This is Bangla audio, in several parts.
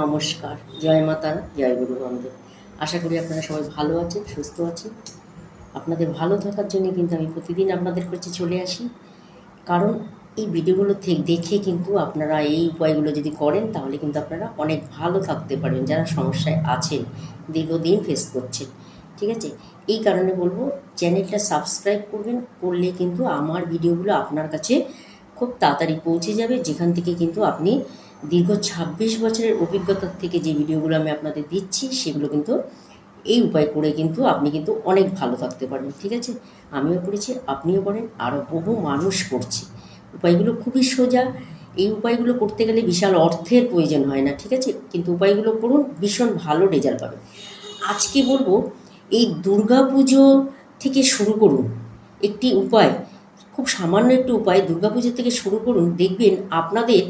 নমস্কার। জয় মাতারা জয় গুরু বন্ধু আশা করি আপনারা সবাই ভালো আছেন, সুস্থ আছেন। আপনাদের ভালো থাকার জন্য কিন্তু আমি প্রতিদিন আপনাদের কাছে চলে আসি। কারণ এই ভিডিওগুলো থেকে দেখে কিন্তু আপনারা এই উপায়গুলো যদি করেন, তাহলে কিন্তু আপনারা অনেক ভালো থাকতে পারবেন, যারা সমস্যায় আছেন, দীর্ঘদিন ফেস করছেন। ঠিক আছে? এই কারণে বলব, চ্যানেলটা সাবস্ক্রাইব করবেন, করলে কিন্তু আমার ভিডিওগুলো আপনার কাছে খুব তাড়াতাড়ি পৌঁছে যাবে, যেখান থেকে কিন্তু আপনি দীর্ঘ ছাব্বিশ বছরের অভিজ্ঞতার থেকে যে ভিডিওগুলো আমি আপনাদের দিচ্ছি, সেগুলো কিন্তু এই উপায় করে কিন্তু আপনি কিন্তু অনেক ভালো থাকতে পারবেন, ঠিক আছে? আমিও করেছি, আপনিও করেন আরও বহু মানুষ করছে। উপায়গুলো খুবই সোজা। এই উপায়গুলো করতে গেলে বিশাল অর্থের প্রয়োজন হয় না, ঠিক আছে? কিন্তু উপায়গুলো করুন, ভীষণ ভালো রেজাল্ট পাবেন। আজকে বলব, এই দুর্গা পুজো থেকে শুরু করুন। একটি উপায়, খুব সামান্য একটি উপায়, দুর্গাপুজো থেকে শুরু করুন, দেখবেন আপনাদের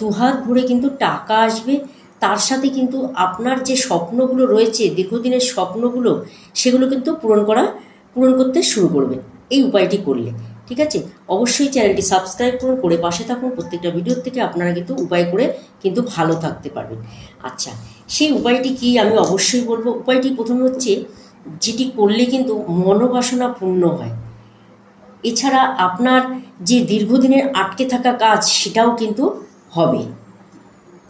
দুহাত ভরে কিন্তু টাকা আসবে। তার সাথে কিন্তু আপনার যে স্বপ্নগুলো রয়েছে, দীর্ঘদিনের স্বপ্নগুলো, সেগুলো কিন্তু পূরণ করা, পূরণ করতে শুরু করবে। এই উপায়টি করলে, ঠিক আছে? অবশ্যই চ্যানেলটি সাবস্ক্রাইব করুন, করে পাশে থাকুন। প্রত্যেকটা ভিডিওর থেকে আপনারা কিন্তু উপায় করে কিন্তু ভালো থাকতে পারবেন। আচ্ছা সেই উপায়টি কি আমি অবশ্যই বলব? উপায়টি প্রথম হচ্ছে, যেটি করলে কিন্তু মনোবাসনা পূর্ণ হয়। এছাড়া আপনার যে দীর্ঘদিনের আটকে থাকা কাজ, সেটাও কিন্তু হবে।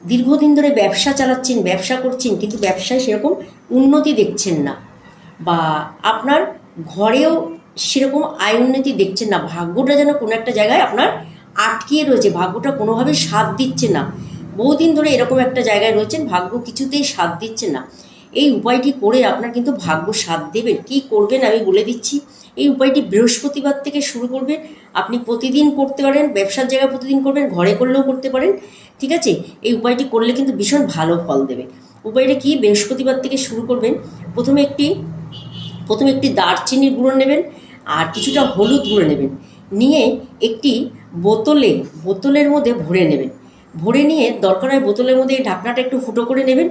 দীর্ঘদিন ধরে ব্যবসা চালাচ্ছেন, ব্যবসা করছেন, কিন্তু ব্যবসায় সেরকম উন্নতি দেখছেন না বা আপনার ঘরেও সেরকম আয় উন্নতি দেখছেন না। ভাগ্যটা যেন কোনো একটা জায়গায় আপনার আটকিয়ে রয়েছে। ভাগ্যটা কোনোভাবে সাথ দিচ্ছে না। বহুদিন ধরে এরকম একটা জায়গায় রয়েছেন, ভাগ্য কিছুতেই সাথ দিচ্ছে না। এই উপায়টি করে আপনার কিন্তু ভাগ্য সাথ দেবেন। কী করবেন আমি বলে দিচ্ছি। এই উপায়টি বৃহস্পতিবার থেকে শুরু করবেন আপনি প্রতিদিন করতে পারেন, ব্যবসার জায়গায় প্রতিদিন করবেন, ঘরে করলেও করতে পারেন, ঠিক আছে? এই উপায়টি করলে কিন্তু ভীষণ ভালো ফল দেবে। উপায়টা কি? বৃহস্পতিবার থেকে শুরু করবেন। প্রথমে একটি প্রথমে একটি দারচিনির গুঁড়ো নেবেন আর কিছুটা হলুদ গুঁড়ো নেবেন। নিয়ে একটি বোতলে, বোতলের মধ্যে ভরে নেবেন। ভরে নিয়ে দরকার হয় বোতলের মধ্যে এই ঢাকনাটা একটু ফুটো করে নেবেন,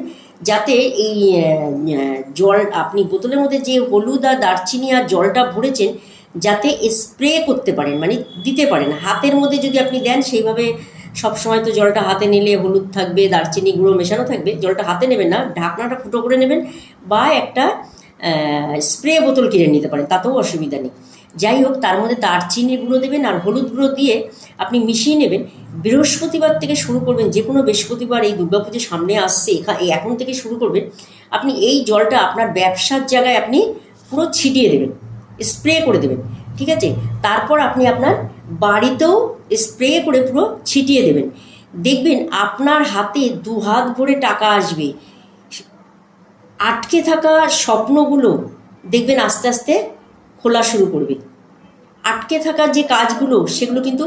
যাতে এই জল, আপনি বোতলের মধ্যে যে হলুদ আর দারচিনি আর জলটা ভরেছেন, যাতে স্প্রে করতে পারেন মানে দিতে পারেন। হাতের মধ্যে যদি আপনি দেন, সেইভাবে সব সময় তো জলটা হাতে নিলে হলুদ থাকবে, দারচিনি গুঁড়ো মেশানো থাকবে, জলটা হাতে নেবেন না, ঢাকনাটা ফুটো করে নেবেন বা একটা স্প্রে বোতল কিনে নিতে পারেন, তাতেও অসুবিধা নেই। যাই হোক তার মধ্যে দারচিনি গুঁড়ো দেবেন আর হলুদ গুঁড়ো দিয়ে আপনি মিশিয়ে নেবেন। বৃহস্পতিবার থেকে শুরু করবেন, যে কোনো বৃহস্পতিবার এই দুর্গাপুজোর সামনে আসছে এখন থেকে শুরু করবেন, আপনি এই জলটা আপনার ব্যবসার জায়গায় আপনি পুরো ছিটিয়ে দেবেন, স্প্রে করে দেবেন, ঠিক আছে? তারপর আপনি আপনার বাড়িতেও স্প্রে করে পুরো ছিটিয়ে দেবেন। দেখবেন আপনার হাতে দু হাত ভরে টাকা আসবে। আটকে থাকা স্বপ্নগুলো দেখবেন আস্তে আস্তে খোলা শুরু করবে। আটকে থাকা যে কাজগুলো, সেগুলো কিন্তু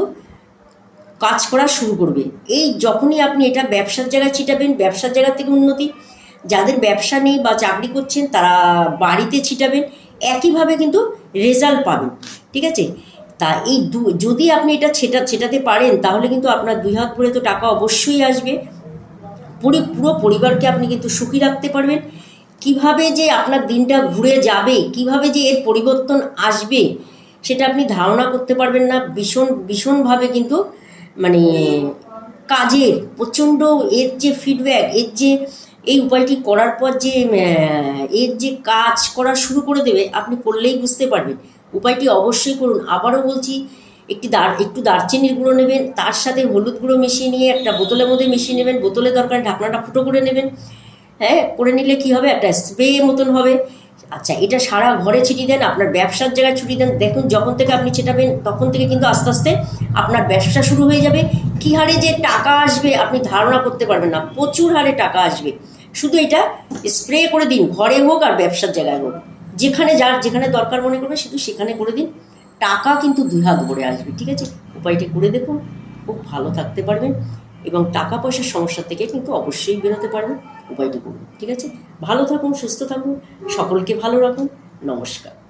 কাজ করা শুরু করবে। এই যখনই আপনি এটা ব্যবসার জায়গায় ছিটাবেন, ব্যবসার জায়গা থেকে উন্নতি, যাদের ব্যবসা নেই বা চাকরি করছেন, তারা বাড়িতে ছিটাবেন, একইভাবে কিন্তু রেজাল্ট পাবেন। ঠিক আছে? তা এই দু, যদি আপনি এটা ছেটা, ছেটাতে পারেন, তাহলে কিন্তু আপনার দুই হাত ভরে তো টাকা অবশ্যই আসবে। পুরো পুরো পরিবারকে আপনি কিন্তু সুখী রাখতে পারবেন। কীভাবে যে আপনার দিনটা ঘুরে যাবে, কীভাবে যে এর পরিবর্তন আসবে, সেটা আপনি ধারণা করতে পারবেন না। ভীষণ, ভীষণভাবে কিন্তু মানে কাজের প্রচণ্ড এর যে ফিডব্যাক এর যে এই উপায়টি করার পর যে এর যে কাজ করা শুরু করে দেবে, আপনি করলেই বুঝতে পারবেন। উপায়টি অবশ্যই করুন। আবারও বলছি, একটি দার, একটু দারচিনির গুঁড়ো নেবেন, তার সাথে হলুদ গুঁড়ো মিশিয়ে নিয়ে একটা বোতলের মধ্যে মিশিয়ে নেবেন। বোতলে দরকার ঢাকনাটা ফুটো করে নেবেন। হ্যাঁ করে নিলে কি হবে? একটা স্প্রে মতন হবে। আচ্ছা এটা সারা ঘরে ছিটিয়ে দেন, আপনার ব্যবসার জায়গায় ছুটিয়ে দেন। দেখুন, যখন থেকে আপনি ছেটাবেন, তখন থেকে কিন্তু আস্তে আস্তে আপনার ব্যবসা শুরু হয়ে যাবে। কী হারে যে টাকা আসবে, আপনি ধারণা করতে পারবেন না। প্রচুর হারে টাকা আসবে। শুধু এটা স্প্রে করে দিন, ঘরে হোক আর ব্যবসার জায়গায় হোক। যেখানে যার যেখানে দরকার মনে করবে শুধু সেখানে করে দিন। টাকা কিন্তু দুই হাত ভরে আসবে, ঠিক আছে? উপায়টি করে দেখুন। খুব ভালো থাকতে পারবেন। এবং টাকা পয়সার সমস্যা থেকে কিন্তু অবশ্যই বেরোতে পারবেন। উপায়টি করুন, ঠিক আছে? ভালো থাকুন, সুস্থ থাকুন, সকলকে ভালো রাখুন। নমস্কার।